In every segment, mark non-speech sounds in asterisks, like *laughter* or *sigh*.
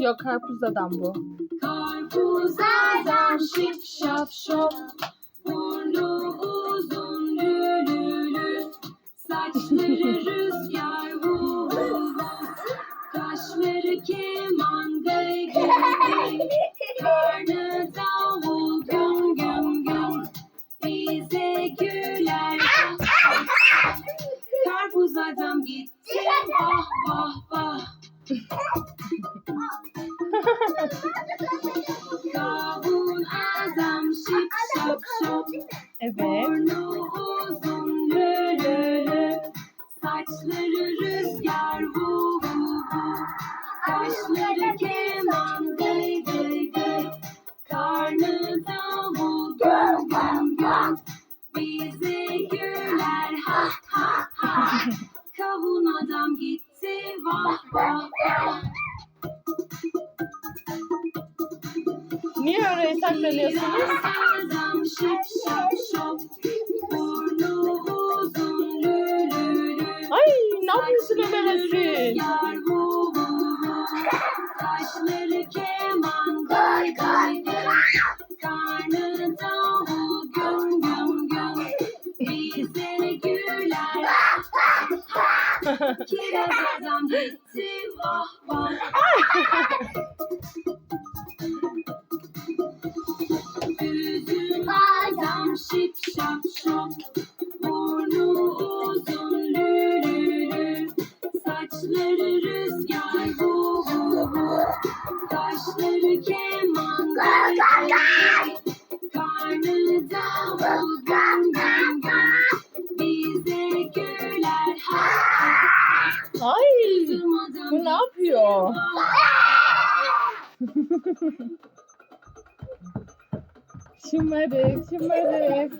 Yok karpuz adam bu. Karpuz adam şip şap Evet. Bize güler ha ha ha Kavun adam vah Niye oraya saklanıyorsunuz? Ay ne yapıyorsun Ömer Asil? Kiraz adam gitti vah vah adam şip şap şop Burnu uzun lülülü Saçları rüzgar vu vu vu Kaşları keman. Karnı davul yapıyor? *laughs* Şımarık şımarık.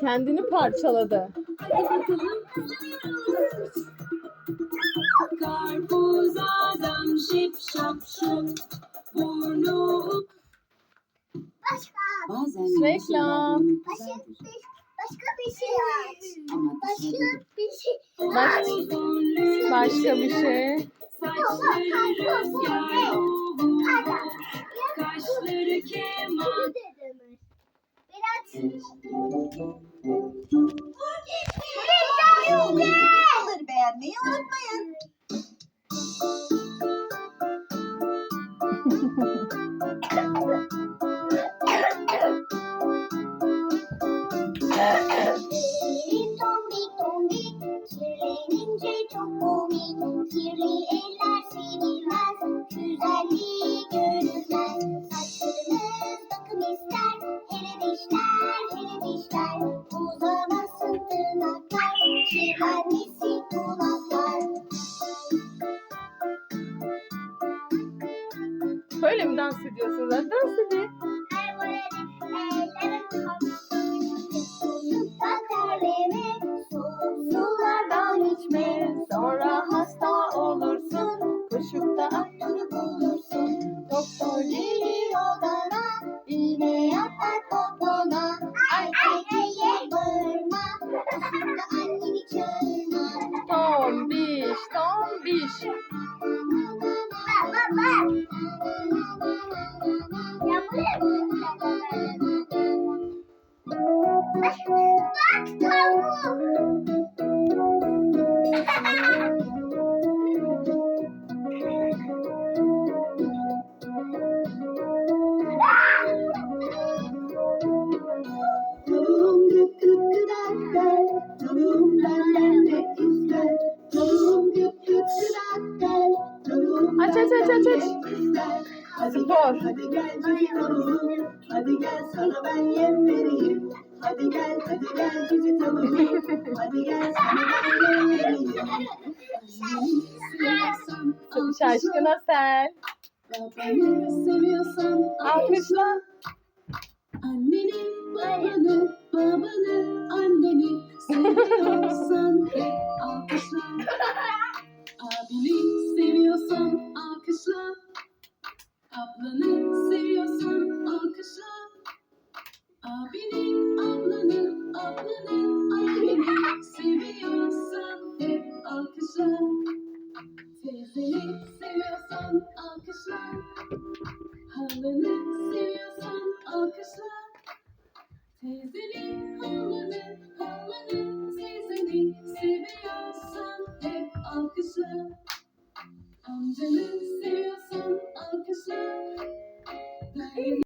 Kendini parçaladı. Karpuz adam şip şap şop Burnu Başka. Bazen Reklam. Başka bir, başka bir şey var. Ama Başka bir şey lülü Başka bir şey. Kaşları keman Videoları *laughs* beğenmeyi unutmayın. Çok komik. Kirli eller sevilmez, güzelliği görülmez. Saçlarınız bakım ister, hele dişler, hele dişler. Uzamasın tırnaklar, kirlenmesin kulaklar. Böyle mi dans ediyorsunuz? Dans edin. Her böyle ellerin शकता ister? Hadi gel, hadi gel cici tavuğum. Hadi gel sana ben yem vereyim. Hadi gel, hadi gel cici tavuğum. Hadi gel sana ben yem vereyim. Seviyorsan Şaşkın sen. Babanı seviyorsan Alkışla. Anneni, babanı, babanı, anneni Seni seviyorsan alkışla. Halını seviyorsan alkışla. Teyzeni, halını, halını, teyzeni seviyorsan hep alkışla. Amcanın